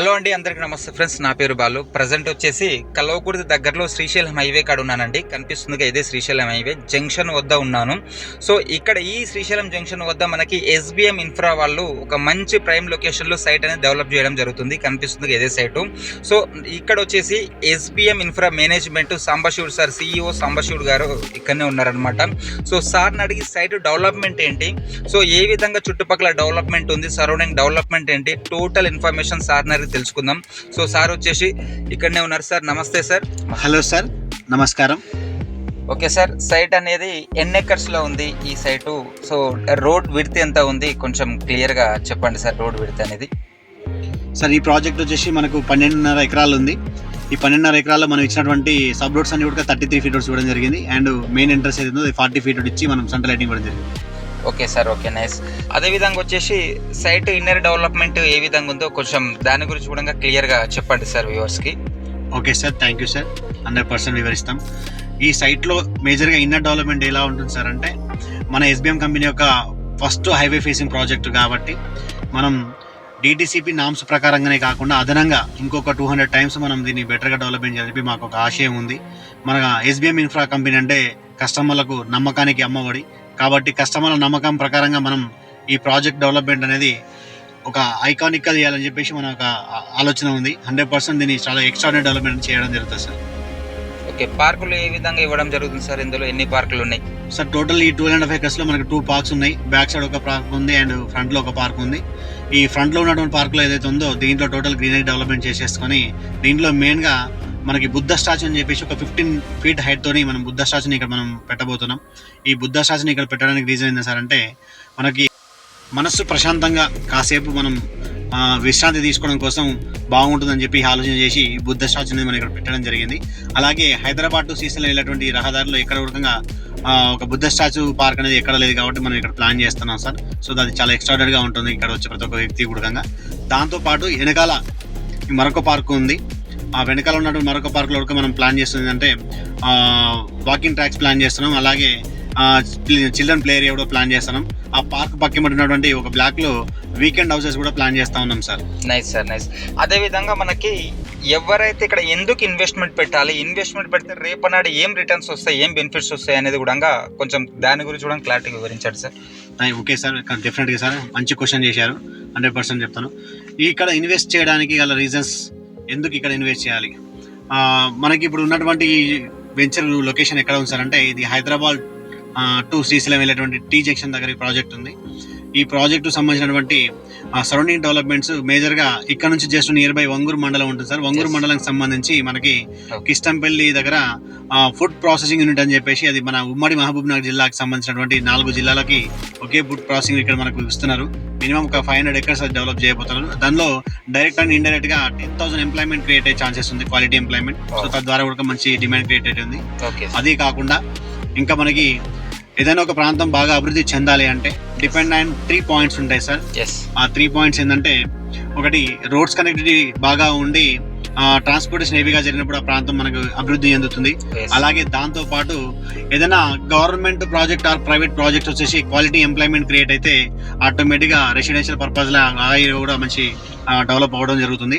Hello అండి అందరికీ నమస్తే ఫ్రెండ్స్ నా పేరు బాలు. ప్రజెంట్ వచ్చేసి కలవకుర్తి దగ్గరలో శ్రీశైలం హైవే కాడ ఉన్నానండి. కనిపిస్తుందిగా ఇదే శ్రీశైలం హైవే జంక్షన్ వద్ద ఉన్నాను. సో ఇక్కడ ఈ శ్రీశైలం జంక్షన్ వద్ద మనకి ఎస్బిఎం ఇన్ఫ్రా వాళ్ళు ఒక మంచి ప్రైమ్ లొకేషన్లో సైట్ అనేది డెవలప్ చేయడం జరుగుతుంది. కనిపిస్తుంది ఇదే సైటు. సో ఇక్కడ వచ్చేసి SBM infra management Sambasivudu sir CEO Sambasivudu గారు ఇక్కడనే ఉన్నారనమాట సో సార్ని అడిగి సైట్ డెవలప్మెంట్ ఏంటి? సో ఏ విధంగా చుట్టుపక్కల డెవలప్మెంట్ ఉంది సరౌండింగ్ డెవలప్మెంట్ ఏంటి? టోటల్ ఇన్ఫర్మేషన్ సార్ తెలుసుకుందాం. సో సార్ వచ్చేసి ఇక్కడనే ఉన్నారు సార్. నమస్తే సార్. హలో సార్ నమస్కారం. ఓకే సార్ సైట్ అనేది ఎన్ని ఎకర్స్లో ఉంది ఈ సైటు. సో రోడ్ విడ్త్ ఎంత ఉంది? కొంచెం క్లియర్గా చెప్పండి సార్ రోడ్ విడ్త్ అనేది. సార్ ఈ ప్రాజెక్ట్ వచ్చేసి మనకు పన్నెండున్నర ఎకరాలు ఉంది. ఈ పన్నెండున్నర ఎకరాల్లో మనం ఇచ్చినటువంటి సబ్ రోడ్స్ అన్ని కూడా థర్టీ త్రీ ఫీట్ రోడ్స్ ఇవ్వడం జరిగింది. అండ్ మెయిన్ ఎంట్రన్స్ ఏదైతే ఫార్టీ ఫీట్ ఇచ్చి మనం సెంట్రల్ లైటింగ్ ఇవ్వడం జరిగింది. Okay sir okay nice. అదే విధంగా వచ్చేసి సైట్ ఇన్నర్ డెవలప్మెంట్ ఏ విధంగా ఉందో కొంచెం దాని గురించి కూడా క్లియర్గా చెప్పండి సార్ వ్యూవర్స్కి. Okay sir thank you sir. Hundred percent వివరిస్తాం. ఈ సైట్లో మేజర్గా ఇన్నర్ డెవలప్మెంట్ ఎలా ఉంటుంది సార్ అంటే మన ఎస్బీఎం కంపెనీ యొక్క ఫస్ట్ హైవే ఫేసింగ్ ప్రాజెక్ట్ కాబట్టి మనం డిటిసిపి నామ్స్ ప్రకారంగానే కాకుండా అదనంగా ఇంకొక టూ హండ్రెడ్ టైమ్స్ మనం దీన్ని బెటర్గా డెవలప్మెంట్ చేయాలని మాకు ఒక ఆశయం ఉంది. మన ఎస్బీఎం ఇన్ఫ్రా కంపెనీ అంటే కస్టమర్లకు నమ్మకానికి అమ్మఒడి. కాబట్టి కస్టమర్ల నమ్మకం ప్రకారంగా మనం ఈ ప్రాజెక్ట్ డెవలప్మెంట్ అనేది ఒక ఐకానిక్గా చేయాలని చెప్పేసి మన ఒక ఆలోచన ఉంది. హండ్రెడ్ పర్సెంట్ దీన్ని చాలా ఎక్స్ట్రాడినరీ డెవలప్మెంట్ చేయడం జరుగుతుంది సార్. ఓకే పార్కులు ఏ విధంగా ఇవ్వడం జరుగుతుంది సార్? ఇందులో ఎన్ని పార్కులు ఉన్నాయి? సార్ టోటల్ ఈ టూ అండ్ హాఫ్ ఎకర్స్లో మనకి టూ పార్క్స్ ఉన్నాయి. బ్యాక్ సైడ్ ఒక పార్క్ ఉంది అండ్ ఫ్రంట్లో ఒక పార్క్ ఉంది. ఈ ఫ్రంట్లో ఉన్నటువంటి పార్క్లో ఏదైతే ఉందో దీంట్లో టోటల్ గ్రీనరీ డెవలప్మెంట్ చేసేసుకొని దీంట్లో మెయిన్గా మనకి బుద్ధ స్టాచ్యూ అని చెప్పేసి ఒక ఫిఫ్టీన్ ఫీట్ హైట్ తోని మనం బుద్ధ స్టాచ్యూని ఇక్కడ మనం పెట్టబోతున్నాం. ఈ బుద్ధ స్టాచ్యూని ఇక్కడ పెట్టడానికి రీజన్ ఏంటి సార్ అంటే మనకి మనస్సు ప్రశాంతంగా కాసేపు మనం విశ్రాంతి తీసుకోవడం కోసం బాగుంటుందని చెప్పి ఆలోచన చేసి బుద్ధ బుద్ధ స్టాచ్యూని మనం ఇక్కడ పెట్టడం జరిగింది. అలాగే హైదరాబాద్ టు సీసన్ వెళ్ళేటువంటి రహదారిలో ఎక్కడ కూడా ఒక బుద్ధ స్టాచ్యూ పార్క్ అనేది ఎక్కడ లేదు కాబట్టి మనం ఇక్కడ ప్లాన్ చేస్తున్నాం సార్. సో అది చాలా ఎక్స్ట్రాడర్గా ఉంటుంది. ఇక్కడ వచ్చే ప్రతి ఒక్క వ్యక్తి కూడా దాంతో పాటు వెనకాల మరొక పార్క్ ఉంది. ఆ వెనకాల ఉన్నటువంటి మరొక పార్క్లో కూడా మనం ప్లాన్ చేస్తుంది అంటే వాకింగ్ ట్రాక్స్ ప్లాన్ చేస్తున్నాం. అలాగే చిల్డ్రన్ ప్లే ఏరియా కూడా ప్లాన్ చేస్తున్నాం. ఆ పార్క్ పక్కన ఉన్నటువంటి ఒక బ్లాక్లో వీకెండ్ హౌసెస్ కూడా ప్లాన్ చేస్తా ఉన్నాం సార్. నైస్ సార్ నైస్ అదే విధంగా మనకి ఎవరైతే ఇక్కడ ఎందుకు ఇన్వెస్ట్మెంట్ పెట్టాలి ఇన్వెస్ట్మెంట్ పెడితే రేపనాడు ఏం రిటర్న్స్ వస్తాయి ఏం బెనిఫిట్స్ వస్తాయి అనేది కూడా కొంచెం దాని గురించి కూడా క్లారిటీ వివరించండి సార్ ఓకే సార్ డెఫినెట్గా సార్ మంచి క్వశ్చన్ చేశారు. హండ్రెడ్ పర్సెంట్ చెప్తాను. ఇక్కడ ఇన్వెస్ట్ చేయడానికి గల రీజన్స్ ఎందుకు ఇక్కడ ఇన్వెస్ట్ చేయాలి? మనకి ఇప్పుడు ఉన్నటువంటి వెంచర్ లొకేషన్ ఎక్కడ ఉంది సార్? అంటే ఇది హైదరాబాద్ టు శ్రీశైలం వెళ్ళేటువంటి టీ జంక్షన్ దగ్గర ఈ ప్రాజెక్ట్ ఉంది. ఈ ప్రాజెక్టు సంబంధించినటువంటి సరౌండింగ్ డెవలప్మెంట్స్ మేజర్గా ఇక్కడ నుంచి జస్ట్ నియర్ బై వంగూరు మండలం ఉంటుంది సార్ వంగూరు. మండలానికి సంబంధించి మనకి. కిష్టంపల్లి దగ్గర ఫుడ్ ప్రాసెసింగ్ యూనిట్ అని చెప్పేసి అది మన ఉమ్మడి మహబూబ్ నగర్ జిల్లాకి సంబంధించినటువంటి నాలుగు జిల్లాలకి ఒకే ఫుడ్ ప్రాసెసింగ్ ఇక్కడ మనకు ఇస్తున్నారు మినిమం ఒక ఫైవ్ హండ్రెడ్ ఎకర్స్ డెవలప్ చేయబోతున్నారు దానిలో డైరెక్ట్ అండ్ ఇండైరెక్ట్గా టెన్ థౌసండ్ ఎంప్లాయ్మెంట్ క్రియేట్ అయ్యే ఛాన్సెస్ ఉంది క్వాలిటీ ఎంప్లాయ్మెంట్ సో. తద్వారా కూడా మంచి డిమాండ్ క్రియేట్ అవుతుంది ఓకే అదే కాకుండా ఇంకా మనకి ఏదైనా ఒక ప్రాంతం బాగా అభివృద్ధి చెందాలి అంటే డిపెండ్ అండ్ త్రీ పాయింట్స్ ఉంటాయి సార్. ఆ త్రీ పాయింట్స్ ఏంటంటే ఒకటి రోడ్స్ కనెక్టివిటీ బాగా ఉండి ట్రాన్స్పోర్టేషన్ హెవీగా జరిగినప్పుడు ఆ ప్రాంతం మనకు అభివృద్ధి చెందుతుంది. అలాగే దాంతో పాటు ఏదైనా government project or private project వచ్చేసి క్వాలిటీ ఎంప్లాయ్మెంట్ క్రియేట్ అయితే ఆటోమేటిక్గా రెసిడెన్షియల్ పర్పస్ లా కూడా మంచి డెవలప్ అవ్వడం జరుగుతుంది.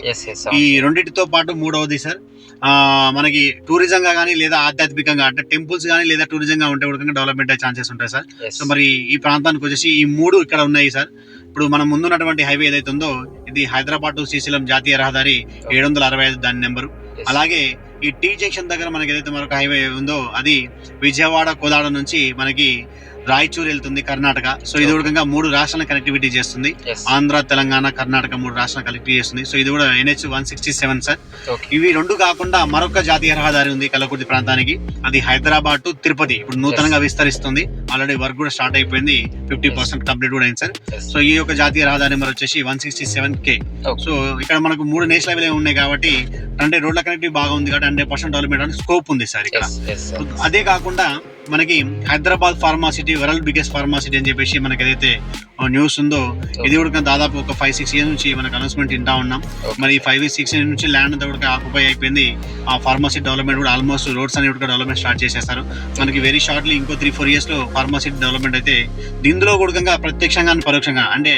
ఈ రెండింటితో పాటు మూడవది సార్ ఆ, మనకి టూరిజం గా కానీ లేదా ఆధ్యాత్మికంగా అంటే టెంపుల్స్ కానీ లేదా టూరిజం గా ఉంటే కూడా డెవలప్మెంట్ అయ్యే ఛాన్సెస్ ఉంటాయి సార్ సో మరి ఈ ప్రాంతానికి వచ్చేసి ఈ మూడు ఇక్కడ ఉన్నాయి సార్ ఇప్పుడు మనం ముందున్నటువంటి హైవే ఏదైతే ఉందో ఇది హైదరాబాద్ టు శ్రీశైలం జాతీయ రహదారి ఏడు వందల అరవై ఐదు దాని నెంబరు. అలాగే ఈ టీ జంక్షన్ దగ్గర మనకి ఏదైతే మరొక హైవే ఉందో అది విజయవాడ కోదాడ నుంచి మనకి రాయచూర్ వెళ్తుంది కర్ణాటక. సో ఇది కూడా మూడు రాష్ట్రాలను కనెక్టివిటీ చేస్తుంది. ఆంధ్ర తెలంగాణ కర్ణాటక మూడు రాష్ట్రాలను కనెక్ట్ చేస్తుంది. సో ఇది కూడా NH one sixty seven sir ఇవి రెండు కాకుండా మరొక జాతీయ రహదారి ఉంది కలకుర్తి ప్రాంతానికి. అది హైదరాబాద్ టు తిరుపతి. ఇప్పుడు నూతనంగా విస్తరిస్తుంది. ఆల్రెడీ వర్క్ కూడా స్టార్ట్ అయిపోయింది. ఫిఫ్టీ పర్సెంట్ కంప్లీట్ కూడా అయింది సార్ సో ఈ యొక్క జాతీయ రహదారి నెంబర్ వచ్చేసి one sixty seven K. So ఇక్కడ మనకు మూడు నేషనల్ హైవే ఉన్నాయి కాబట్టి అంటే రోడ్ల కనెక్టివ్ బాగా ఉంది కాబట్టి హండ్రెడ్ పర్సెంట్ డెవలప్మెంట్ స్కోప్ ఉంది సార్ ఇక్కడ. అదే కాకుండా మనకి Hyderabad pharma city world biggest pharma city అని చెప్పేసి మనకి ఏదైతే న్యూస్ ఉందో ఇది కూడా దాదాపు ఒక ఫైవ్ సిక్స్ ఇయర్స్ నుంచి మనకు అనౌన్స్మెంట్ వింటా ఉన్నాం. మరి ఫైవ్ సిక్స్ ఇయర్స్ నుంచి ల్యాండ్ అంతా కూడా ఆక్యుపై అయిపోయింది. ఆ ఫార్మసీ డెవలప్మెంట్ కూడా ఆల్మోస్ట్ రోడ్స్ అనేవి కూడా డెవలప్మెంట్ స్టార్ట్ చేసేస్తారు మనకి వెరీ షార్ట్లీ ఇంకో త్రీ ఫోర్ ఇయర్స్లో ఫార్మసీ డెవలప్మెంట్ అయితే దీనిలో కూడా ప్రత్యక్షంగా పరోక్షంగా అంటే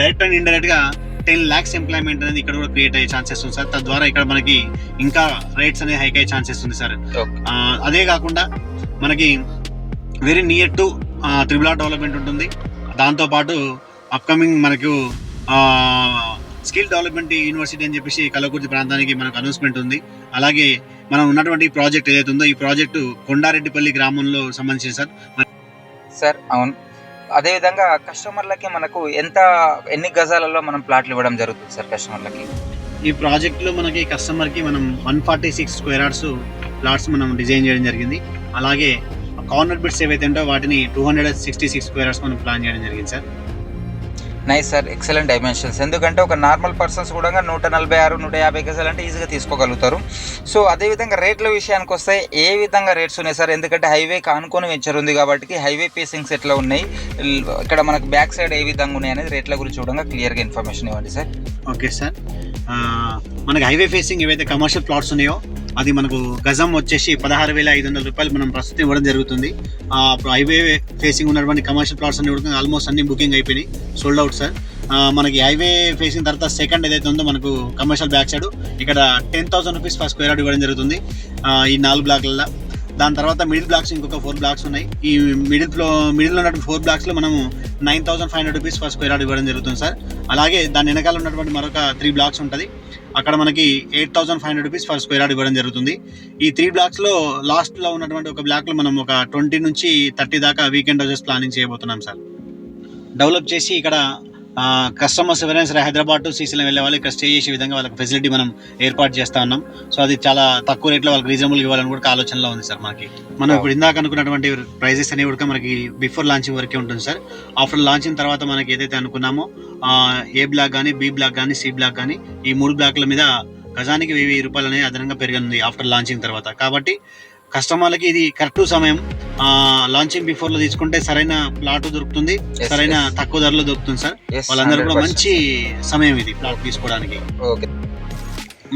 డైరెక్ట్ అండ్ ఇండైరెక్ట్గా టెన్ ల్యాక్స్ ఎంప్లాయ్మెంట్ అనేది ఇక్కడ కూడా క్రియేట్ అయ్యే ఛాన్సెస్ ఉంది సార్. తద్వారా ఇక్కడ మనకి ఇంకా రేట్స్ అనేది హైక్ అయ్యే ఛాన్సెస్ ఉంది సార్. అదే కాకుండా మనకి very near to triple R development ఉంటుంది. దాంతోపాటు అప్కమింగ్ మనకు స్కిల్ డెవలప్మెంట్ యూనివర్సిటీ అని చెప్పేసి కలకుర్తి ప్రాంతానికి మనకు అనౌన్స్మెంట్ ఉంది. అలాగే మనం ఉన్నటువంటి ప్రాజెక్ట్ ఏదైతే ఉందో ఈ ప్రాజెక్టు కొండారెడ్డిపల్లి గ్రామంలో సంబంధించింది సార్. సార్ అవును. అదేవిధంగా కస్టమర్లకి మనకు ఎంత ఎన్ని గజాలలో మనం ప్లాట్లు ఇవ్వడం జరుగుతుంది సార్ కస్టమర్లకి? ఈ ప్రాజెక్ట్లో మనకి కస్టమర్కి మనం one forty six square yards plots మనం డిజైన్ చేయడం జరిగింది. అలాగే కార్నర్ బిట్స్ ఏవైతే ఉంటాయో వాటిని two hundred sixty six square yards మనం ప్లాన్ చేయడం జరిగింది sir. Nice sir excellent dimensions ఎందుకంటే ఒక నార్మల్ పర్సన్స్ కూడా నూట నలభై ఆరు నూట యాభై గజాలు అంటే ఈజీగా తీసుకోగలుగుతారు. సో అదేవిధంగా రేట్ల విషయానికి వస్తే ఏ విధంగా రేట్స్ ఉన్నాయి సార్ ఎందుకంటే హైవే కానుకొని వెంచర్ ఉంది కాబట్టి హైవే పేసింగ్స్ ఎట్లా ఉన్నాయి ఇక్కడ మనకు బ్యాక్ సైడ్ ఏ విధంగా ఉన్నాయి అనేది రేట్ల గురించి చూడంగా క్లియర్గా ఇన్ఫర్మేషన్ ఇవ్వండి సార్ ఓకే సార్ మనకి హైవే ఫేసింగ్ ఏవైతే కమర్షియల్ ప్లాట్స్ ఉన్నాయో అది మనకు గజం వచ్చేసి పదహారు వేల ఐదు వందల రూపాయలు మనం ప్రస్తుతం ఇవ్వడం జరుగుతుంది. అప్పుడు హైవే ఫేసింగ్ ఉన్నటువంటి కమర్షియల్ ప్లాట్స్ అన్ని కూడా ఆల్మోస్ట్ అన్ని బుకింగ్ అయిపోయినాయి. సోల్డ్ అవుట్ సార్ మనకి హైవే ఫేసింగ్ తర్వాత సెకండ్ ఏదైతే ఉందో మనకు కమర్షియల్ బ్యాక్ సైడ్ ఇక్కడ ten thousand rupees first square yard ఇవ్వడం జరుగుతుంది. ఈ నాలుగు బ్లాక్లలో దాని తర్వాత మిడిల్ బ్లాక్స్ ఇంకొక ఫోర్ బ్లాక్స్ ఉన్నాయి. ఈ మిడిల్ ఫ్లో మిడిల్ ఉన్నటువంటి ఫోర్ బ్లాక్స్లో మనము nine thousand five hundred rupees first square yard ఇవ్వడం జరుగుతుంది సార్. అలాగే దాని వెనకాల ఉన్నటువంటి మరొక త్రీ బ్లాక్స్ ఉంటుంది. అక్కడ మనకి eight thousand five hundred rupees for square yard ఇవ్వడం జరుగుతుంది. ఈ త్రీ బ్లాక్స్లో లాస్ట్లో ఉన్నటువంటి ఒక బ్లాక్లో మనం ఒక ట్వంటీ నుంచి థర్టీ దాకా వీకెండ్ హౌసెస్ ప్లానింగ్ చేయబోతున్నాం సార్. డెవలప్ చేసి ఇక్కడ కస్టమర్స్ ఎవరైనా సరే హైదరాబాద్ టు శ్రీశైలం వెళ్ళే వాళ్ళు ఇక్కడ స్టే చేసే విధంగా వాళ్ళకి ఫెసిలిటీ మనం ఏర్పాటు చేస్తా ఉన్నాం. సో అది చాలా తక్కువ రేట్లో వాళ్ళకి రీజనబుల్ ఇవ్వాలని కూడా ఆలోచనలో ఉంది సార్ మనకి మనం ఇప్పుడు ఇందాక అనుకున్నటువంటి ప్రైజెస్ అనేవి కూడా మనకి బిఫోర్ లాంచింగ్ వరకే ఉంటుంది సార్. ఆఫ్టర్ లాంచింగ్ తర్వాత మనకి ఏదైతే అనుకున్నామో ఏ బ్లాక్ కానీ బి బ్లాక్ కానీ సి బ్లాక్ కానీ ఈ మూడు బ్లాక్ల మీద గజానికి వెయ్యి వెయ్యి రూపాయలు అనేది అదనంగా పెరగనుంది ఆఫ్టర్ లాంచింగ్ తర్వాత. కాబట్టి కస్టమర్లకి ఇది కరెక్ట్ సమయం. లాంచింగ్ బిఫోర్లో తీసుకుంటే సరైన ప్లాట్ దొరుకుతుంది. సరైన. తక్కువ ధరలో దొరుకుతుంది సార్. వాళ్ళందరూ కూడా 100%. మంచి సమయం ఇది ప్లాట్ తీసుకోవడానికి.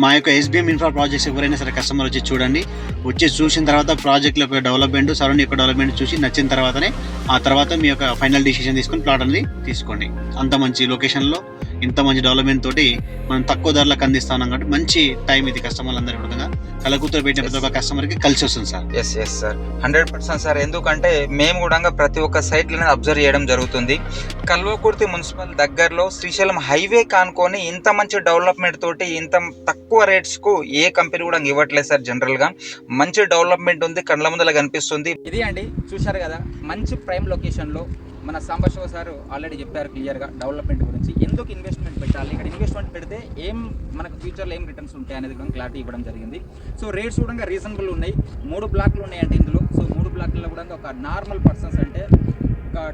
మా యొక్క ఎస్బీఎం ఇన్ఫ్రా ప్రాజెక్ట్స్ ఎవరైనా సరే కస్టమర్ వచ్చి చూడండి. వచ్చి చూసిన తర్వాత ప్రాజెక్ట్ యొక్క డెవలప్మెంట్ సరౌండింగ్ యొక్క డెవలప్మెంట్ చూసి నచ్చిన తర్వాతనే ఆ తర్వాత మీ యొక్క ఫైనల్ డిసిషన్ తీసుకొని ప్లాట్ అనేది తీసుకోండి. అంత మంచి లొకేషన్లో ఇంత మంచి డెవలప్మెంట్ తోటి మనం తక్కువ ధరలకు అందిస్తాం కాబట్టి మంచి టైం ఇది కస్టమర్లు అందరి విధంగా కలకూతురు పెట్టిన ప్రతి ఒక్క కస్టమర్కి కలిసి వస్తుంది sir. Yes yes sir hundred percent sir ఎందుకంటే మేము కూడా ప్రతి ఒక్క సైట్లను అబ్జర్వ్ చేయడం జరుగుతుంది. కల్వకుర్తి మున్సిపల్ దగ్గరలో శ్రీశైలం హైవే కానుకొని ఇంత మంచి డెవలప్మెంట్ తోటి ఇంత తక్కువ రేట్స్కు ఏ కంపెనీ కూడా ఇవ్వట్లేదు సార్ జనరల్గా మంచి డెవలప్మెంట్ ఉంది కళ్ళ ముందల కనిపిస్తుంది. ఇది అండి చూశారు కదా మంచి ప్రైమ్ లొకేషన్లో మన సాంబశివ సార్ ఆల్రెడీ చెప్పారు క్లియర్గా డెవలప్మెంట్ గురించి. ఎందుకు ఇన్వెస్ట్మెంట్ పెట్టాలి? ఇక్కడ ఇన్వెస్ట్మెంట్ పెడితే ఏం మనకు ఫ్యూచర్లో ఏం రిటర్న్స్ ఉంటాయి అనేది కూడా క్లారిటీ ఇవ్వడం జరిగింది. సో రేట్స్ కూడా రీజనబుల్ ఉన్నాయి. మూడు బ్లాక్లు ఉన్నాయంటే ఇందులో. సో మూడు బ్లాక్లలో కూడా ఒక నార్మల్ పర్సన్స్ అంటే ఒక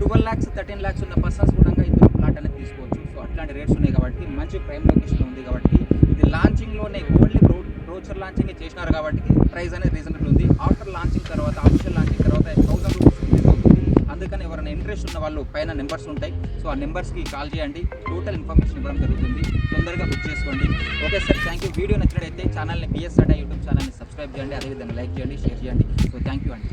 ట్వెల్వ్ ల్యాక్స్ థర్టీన్ ల్యాక్స్ ఉన్న పర్సన్స్ కూడా ఇందులో ప్లాట్ అనేది తీసుకోవచ్చు. సో అట్లాంటి రేట్స్ ఉన్నాయి కాబట్టి మంచి ప్రైమ్ లొకేషన్ ఉంది కాబట్టి ఇది లాంచింగ్లోనే ఓన్లీ బ్రో బ్రోచర్ లాంచింగ్ చేసినారు కాబట్టి ప్రైస్ అనేది రీజనబుల్ ఉంది. ఆఫ్టర్ లాంచింగ్ తర్వాత ఆఫీషియల్ లాంచింగ్ తర్వాత థౌసండ్ రూపీస్ అవుతుంది. అందుకని ఎవరైనా ఇంట్రెస్ట్ ఉన్న వాళ్ళు పైన నెంబర్స్ ఉంటాయి. సో ఆ నెంబర్స్కి కాల్ చేయండి. టోటల్ ఇన్ఫర్మేషన్ ఇవ్వడం జరుగుతుంది. తొందరగా బుక్ చేసుకోండి. Okay sir thank you video నచ్చినట్టయితే ఛానల్ని బిఎస్ యూట్యూబ్ ఛానల్ని సబ్స్క్రైబ్ చేయండి. అదేవిధంగా లైక్ చేయండి షేర్ చేయండి. సో థ్యాంక్ యూ అండి.